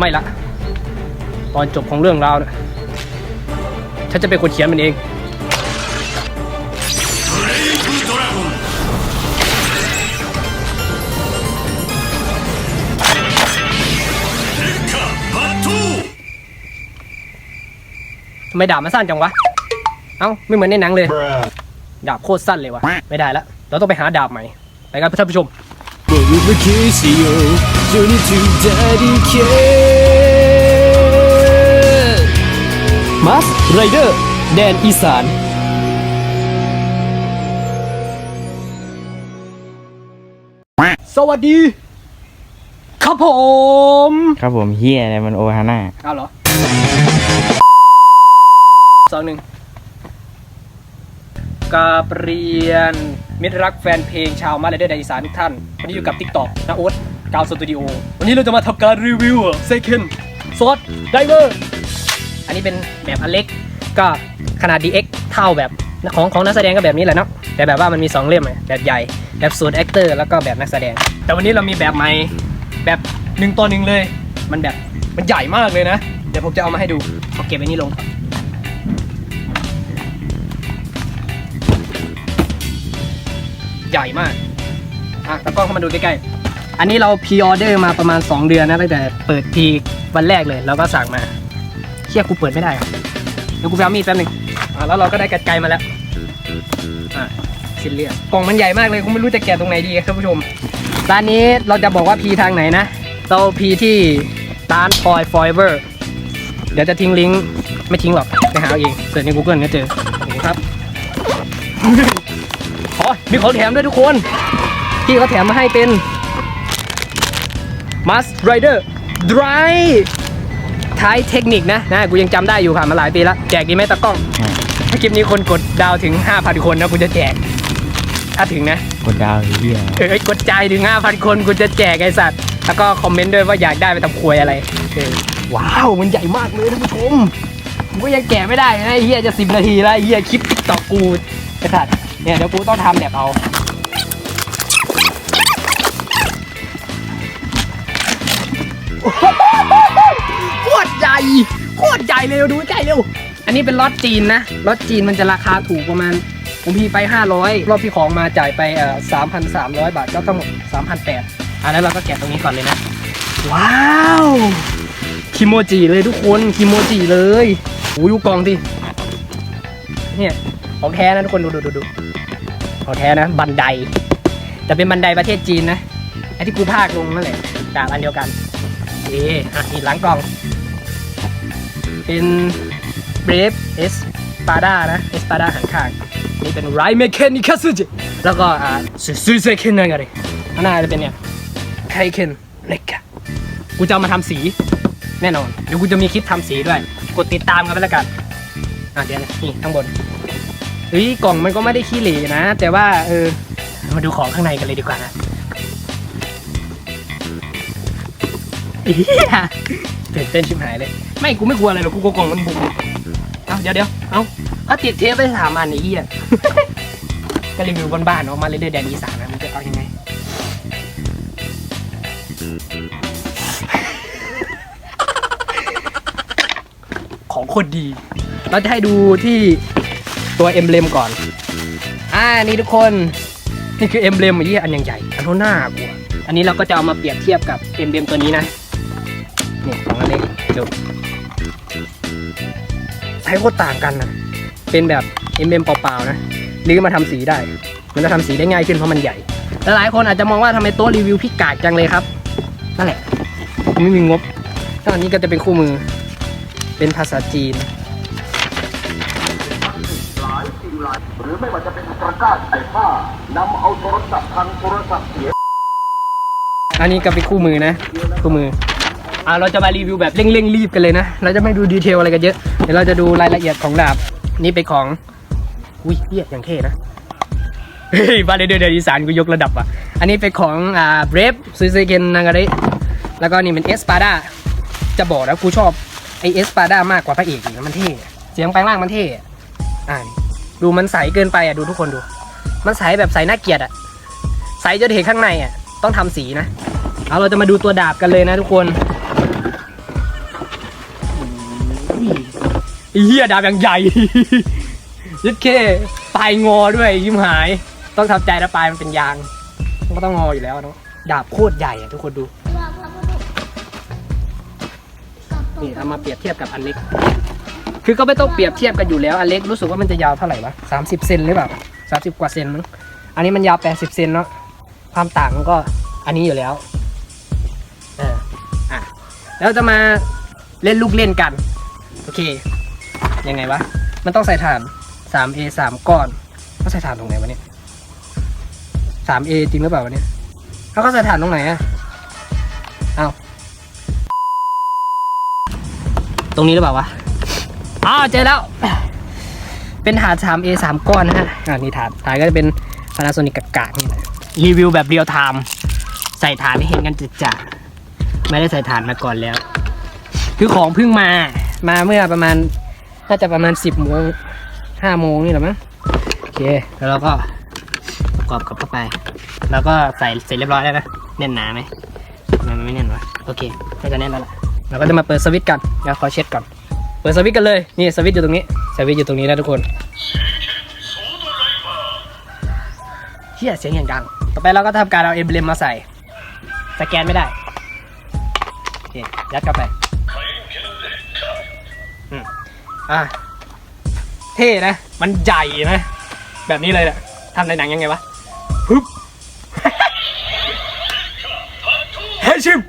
ไม่ละ ตอนจบของเรื่องราวนะฉันจะเป็นคนเขียนมันเอง ทำไมดาบมันสั้นจังวะ เอ้า ไม่เหมือนในหนังเลย ดาบโคตรสั้นเลยวะ ไม่ได้ละ เราต้องไปหาดาบใหม่ ไปกันท่านผู้ชม มัสไรเดอร์แดนอีสานสวัสดี ครับผมครับผมเฮียอะไรมันโอฮาน่าเอาเหรอสองหนึ่งกราบเรียน มิตรรักแฟนเพลงชาวมาเลเดอร์ไดอีสานทุกท่าน วันนี้อยู่กับ TikTok นาโอ๊ต กาวสตูดิโอวันนี้เราจะมาทำการรีวิวเซคันซอสไดเวอร์อันนี้เป็นแบบอันเล็กก็ขนาด DX เท่าแบบของของนักแสดงก็แบบนี้แหละเนาะแต่แบบว่ามันมี 2 เล่มอะแบบใหญ่ แบบสูตรแอคเตอร์แล้วก็แบบนักแสดง แต่วันนี้เรามีแบบใหม่แบบหนึ่งต่อหนึ่งเลย มันแบบมันใหญ่มากเลยนะ เดี๋ยวผมจะเอามาให้ดูเอาเก็บไว้นี่ลงใหญ่มากอะตะกล้องเข้ามาดูใกล้ๆ อันนี้เราพรีออเดอร์มาประมาณ 2 เดือนนะตั้งแต่เปิดพีวันแรกเลยเราก็สั่งมาเชี่ยกูเปิดไม่ได้อะเดี๋ยวกูไปเอามีดแป๊บหนึงอะแล้วเราก็ได้กรรไกรมาแล้วอะชิ้นเลือกล่องมันใหญ่มากเลยกูไม่รู้จะแกะตรงไหนดีครับท่านผู้ชมร้านนี้เราจะบอกว่าพีทางไหนนะเราพีที่ร้านพอยฟอยเวอร์เดี๋ยวจะทิ้งลิงก์ไม่ทิ้งหรอกไปหาเอาเองเสิร์ชใน Google ก็เจอครับ อ๋อมีของแถมด้วยทุกคน พี่เขาแถมมาให้เป็น Must Rider Dry ท้ายเทคนิคนะนะกูยังจำได้อยู่ผ่านมาหลายปีแล้ว แจกดีไหมตากล้อง ถ้าคลิปนี้คนกดดาวถึง 5,000 คนนะกูจะแจก ถ้าถึงนะ กดดาวเฮียเอ้ยกดใจถึง 5,000 คนกูจะแจกไอสัตว์ แล้วก็คอมเมนต์ด้วยว่าอยากได้ไปทำควยอะไรเออว้าว มันใหญ่มากเลยท่านผู้ชมกูก็ยังแกะไม่ได้นะไอ้เฮียจะสิบนาทีแล้วไอ้เฮียคลิปต่อกูไอสัตว์เนี่ยเดี๋ยวกูต้องทำแบบเอา โคตรใหญ่โคตรใหญ่เลยดูใกล้เร็ว อันนี้เป็นล็อตจีนนะล็อตจีนมันจะราคาถูกประมาณ ผมพี่ไป 500 รอบพี่ของมาจ่ายไปเอ่อ3,300 บาทก็ทั้งหมด3,800อะแล้วเราก็แกะตรงนี้ก่อนเลยนะ ว้าวคิโมจิเลยทุกคนคิโมจิเลยโอ้ยดูกล่องดิเนี่ยของแท้นะทุกคนดูดูดูดูของแท้นะ บันไดแต่เป็นบันไดประเทศจีนนะไอ้ที่กูพากลงนั่นแหละดาบอันเดียวกัน เอ๊ะอะนี่หลังกล่อง เป็น Brave S p a d a นะ S p a d a หันข้างนี่เป็น Rai Mechanica s u j i แล้วก็อ่าซูซูเคนนั่นไงดิข้างหน้าจะเป็นเนี่ยไคเคนเล็กอะกูจะเอามาทำสีแน่นอน เดี๋ยวกูจะมีคลิปทำสีด้วย กดติดตามกันไปแล้วกัน อะเดี๋ยวนะนี่ข้างบนเฮ้ยกล่องมันก็ไม่ได้ขี้เหร่นะ แต่ว่าเออมาดูของข้างในกันเลยดีกว่านะ ตื่นเต้นชิบหายเลย ไม่กูไม่กลัวอะไรหรอกกูกลัวกล่องมันบุกเอาเดี๋ยวเดี๋ยวเอาเขาติดเทปไปสามอันไอ้เหี้ยก็รีวิวบ้านๆออกมาเลยเดอร์แดนอีสานนะมันจะเอายังไงของโคตรดี เราจะให้ดูที่ตัวเอ็มเลมก่อน อ่า นี่ทุกคน นี่คือเอ็มเลมไอ้ยี่อันยังใหญ่ อันเท่าหน้ากูอะอันนี้เราก็จะเอามาเปรียบเทียบกับเอ็มเลมตัวนี้นะ นี่สองอันนี้ดูไซส์โคตรต่างกันนะเป็นแบบเอ็มเลมเปล่าๆนะหรือมาทำสีได้ มันจะทำสีได้ง่ายขึ้นเพราะมันใหญ่และหลายคนอาจจะมองว่าทำไมโต๊ะรีวิวพี่กากจังเลยครับนั่นแหละผมไม่มีงบแล้วอันนี้ก็จะเป็นคู่มือ เป็นภาษาจีนหรือไม่ว่าจะเป็นตะกร้าใส่ผ้านำเอาโทรศัพท์ทางโทรศัพท์เสียอันนี้ก็เป็นคู่มือนะ คู่มือ อ่าเราจะมารีวิวแบบเร่งๆรีบกันเลยนะ เราจะไม่ดูดีเทลอะไรกันเยอะ เดี๋ยวเราจะดูรายละเอียดของดาบ นี่เป็นของ อุ้ยเรียกอย่างเท่นะ เฮ้ยบาเลเดอร์เดอีสานกูยกระดับอะ อันนี้เป็นของอ่าเบรฟซูซูเกนนางาริแล้วก็นี่เป็นเอสปาดาจะบอกนะกูชอบไอเอสปาดามากกว่าพระเอกอีกมันเท่ เสียงแปลงร่างมันเท่ อ่านี่ดูมันใสเกินไปอะดูทุกคนดู มันใสแบบใสน่าเกลียดอะ ใสจนเห็นข้างในอะ ต้องทำสีนะ เอาเราจะมาดูตัวดาบกันเลยนะทุกคน เฮียดาบย่างใหญ่ ยึดเคปลายงอด้วยยิ้มหาย ต้องทำใจนะปลายมันเป็นยางมันก็ต้องงออยู่แล้วเนาะดาบโคตรใหญ่อะทุกคนดู นี่เอามาเปรียบเทียบกับอันเล็ก คือก็ไม่ต้องเปรียบเทียบกันอยู่แล้วอันเล็กรู้สึกว่ามันจะยาวเท่าไหร่วะสามสิบเซนหรือเปล่าสามสิบกว่าเซนมั้งอันนี้มันยาวแปดสิบเซนเนาะความต่างมันก็อันนี้อยู่แล้วเอออะแล้วจะมาเล่นลูกเล่นกัน โอเค ยังไงวะ มันต้องใส่ถ่าน 3A 3 ก้อนเขาใส่ถ่านตรงไหนวะเนี่ย 3A จริงหรือเปล่าวะเนี่ยเขาก็ใส่ถ่านตรงไหนอะเอาตรงนี้หรือเปล่าวะอ้าวเจอแล้ว เป็นถาด 3A 3 ก้อนนะฮะอ่านี่ถาดถาดก็จะเป็น Panasonic กากๆนี่แหละรีวิวแบบเรียลไทม์ใส่ฐานให้เห็นกันจัดๆไม่ได้ใส่ฐานมาก่อนแล้ว คือของเพิ่งมามาเมื่อประมาณ น่าจะประมาณ10โมง5โมงนี่แหละมั้งโอเคแล้วเราก็ประกอบกับเข้าไป แล้วก็ใส่เสร็จเรียบร้อยแล้วนะแน่นหนาไหมทำไมมันไม่แน่นวะโอเคน่าจะแน่นแล้วล่ะเราก็จะมาเปิดสวิตช์กันเดี๋ยวขอเช็ดก่อนเปิดสวิตช์กันเลยนี่สวิตช์อยู่ตรงนี้สวิตช์อยู่ตรงนี้นะทุกคนเฮียเสียงอย่างดังต่อไปเราก็ทำการเอาเอ b เบลมมาใส่ สแกนไม่ได้โอเคยัดเข้าไปอืม อะเท่นะ มันใหญ่นะ แบบนี้เลยแหละทำในหนังยังไงวะฮึบเฮ้ยชิม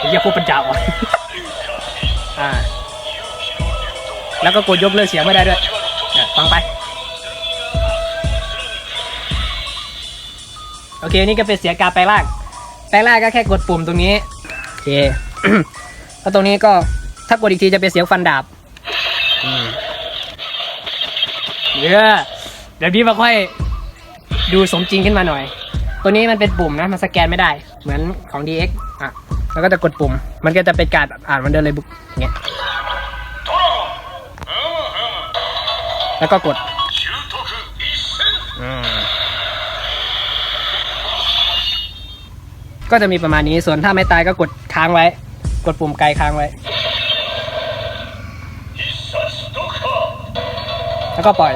อ้เหี้ยพวกปัญญาอ่อนอ่า แล้วก็กดยกเลิกเสียงไม่ได้ด้วยเนี่ยฟังไป โอเค นี่ก็เป็นเสียงการแปลงร่าง แปลงร่างก็แค่กดปุ่มตรงนี้ โอเค แล้วตรงนี้ก็ถ้ากดอีกทีจะเป็นเสียงฟันดาบเยอะเดี๋ยวนี้มาค่อยดูสมจริงขึ้นมาหน่อย ตัวนี้มันเป็นปุ่มนะ มันสแกนไม่ได้ เหมือนของ DX อะ แล้วก็จะกดปุ่ม มันก็จะเป็นการอ่านมันเดินเลยบุ๊กเงี้ย แล้วก็กดก็จะมีประมาณนี้ ส่วนถ้าไม่ตายก็กดค้างไว้ กดปุ่มไกลค้างไว้ แล้วก็ปล่อย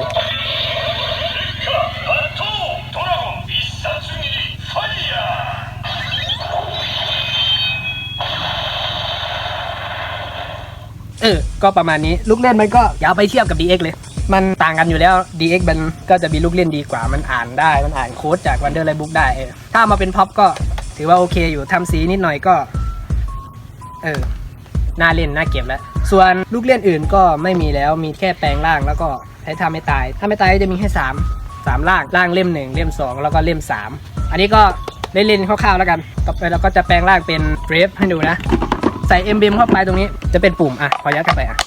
เออ ก็ประมาณนี้ ลูกเล่นมันก็อย่าไปเทียบกับ DX เลย มันต่างกันอยู่แล้ว DX มันก็จะมีลูกเล่นดีกว่า มันอ่านได้ มันอ่านโค้ดจาก Wonder Light Book ได้เออถ้ามาเป็นพ็อปก็ถือว่าโอเคอยู่ทำสีนิดหน่อยก็ เออน่าเล่นน่าเก็บแล้ว ส่วนลูกเล่นอื่นก็ไม่มีแล้วมีแค่แปลงร่างแล้วก็ใช้ทำไม่ตาย ถ้าไม่ตายก็จะมีแค่สามสามร่างร่างเล่มหนึ่งเล่มสองแล้วก็เล่มสามอันนี้ก็เล่นๆคร่าวๆแล้วกันต่อไปเราก็จะแปลงร่างเป็นเบรฟให้ดูนะ ใส่เอ็มบีมเข้าไปตรงนี้จะเป็นปุ่มอะขอยัดเข้าไปอะ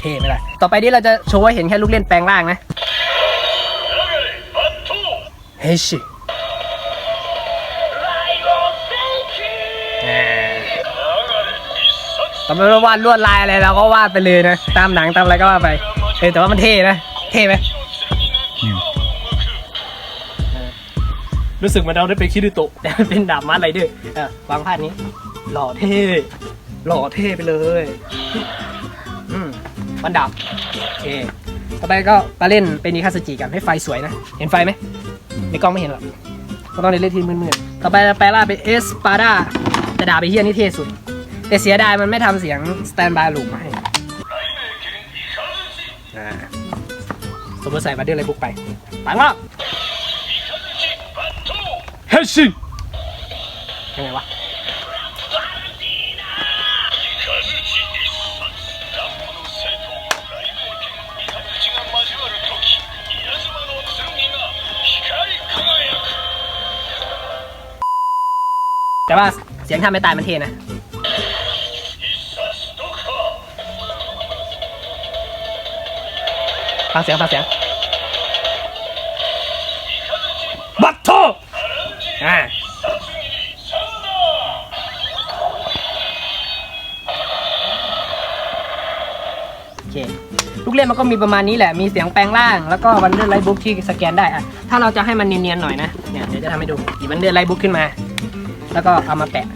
เท่ไหมล่ะต่อไปนี้เราจะโชว์ให้เห็นแค่ลูกเล่นแปลงร่างนะเฮ้ย แต่ไม่ว่าวาดลวดลายอะไรเราก็วาดไปเลยนะ ตามหนังตามอะไรก็ว่าไปเออแต่ว่ามันเท่นะ เท่ไหมอืมเออรู้สึกเหมือนเราได้ไปคิริโตะแต่มันเป็นดาบมัดไรเดอร์เออวางพาดนี้ หล่อเท่ หล่อเท่ไปเลยอืมวันดับโอเคต่อไปก็มาเล่นเป็นนิคาสจิกันให้ไฟสวยนะ เห็นไฟไหมในกล้องไม่เห็นหรอกก็ต้องเล่นที่มืดๆต่อไปเราแปลล่าเป็นเอสปาดาแต่ดาบไปเฮียนี่เท่สุด แต่เสียดายมันไม่ทำเสียงสแตนบายลูปมาให้อ่าสมมติใส่มาเดืออะไรบุกไปปังแล้วเฮ้ยชิยังไงวะแต่ว่าเสียงทำไม่ตายมันเท่นะ ฟังเสียงฟังเสียงบัตโตอ่าโอเคลูกเล่นมันก็มีประมาณนี้แหละ มีเสียงแปลงร่าง แล้วก็วันเดอร์ไลท์บุ๊กที่สแกนได้อะถ้าเราจะให้มันเนียนๆหน่อยนะ เนี่ยเดี๋ยวจะทำให้ดูหยิบวันเดอร์ไลท์บุ๊กขึ้นมา แล้วก็เอามาแปะ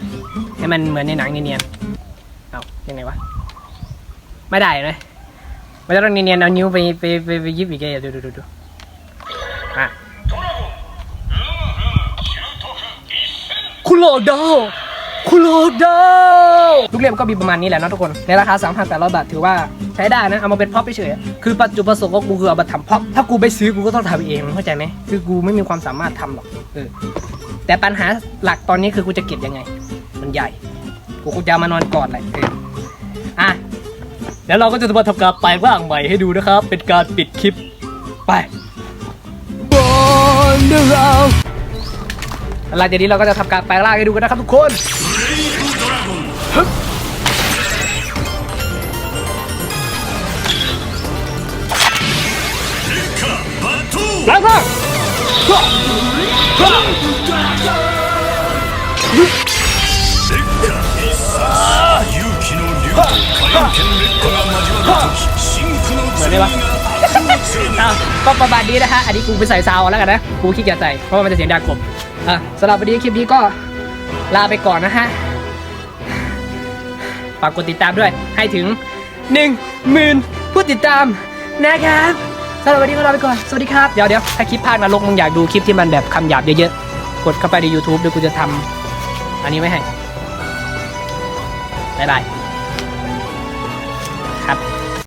ให้ให้มันเหมือนในหนังเนียนๆ เอายังไงวะ ไม่ได้เลย มันจะต้องเนียนๆเอานิ้วไปไปไปไปยิบอีกแกดูดูดูดูอะคุณโลดาวคุณโลดาวทุกเล่มก็มีประมาณนี้แหละเนาะทุกคน ในราคา 3,800 บาทถือว่าใช้ได้นะ เอามาเป็นพ็อปเฉยๆคือปัจจุบันประสงค์ของกูคือเอามาทำพ็อปถ้ากูไปซื้อกูก็ต้องทำเองเข้าใจไหมคือกูไม่มีความสามารถทำหรอกเออแต่ปัญหาหลักตอนนี้คือกูจะเก็บยังไง มันใหญ่ กูคงจะเอามานอนกอดแหละเอออะ แล้วเราก็จะมาทำการแปลงร่างใหม่ให้ดูนะครับ เป็นการปิดคลิปไปบนเดเราหลังจากนี้เราก็จะทำการแปลงร่างให้ดูกันนะครับทุกคนฮึบแปลงร่าง เหมือนได้ปะอะก็ประมาณนี้นะฮะ อันนี้กูไปใส่ซาวน์แล้วกันนะ กูขี้เกียจใส่ เพราะว่ามันจะเสียงดังกบอะสำหรับวันนี้คลิปนี้ก็ลาไปก่อนนะฮะ ฝากกดติดตามด้วย ให้ถึง1 0,000ผู้ติดตามนะครับสำหรับวันนี้ก็ลาไปก่อน สวัสดีครับ เดี๋ยวเดี๋ยวถ้าคลิปภาคนรกมึงอยากดูคลิปที่มันแบบคำหยาบเยอะๆ กดเข้าไปใน YouTube เดี๋ยวกูจะทำอันนี้ไว้ให้บ๊ายบาย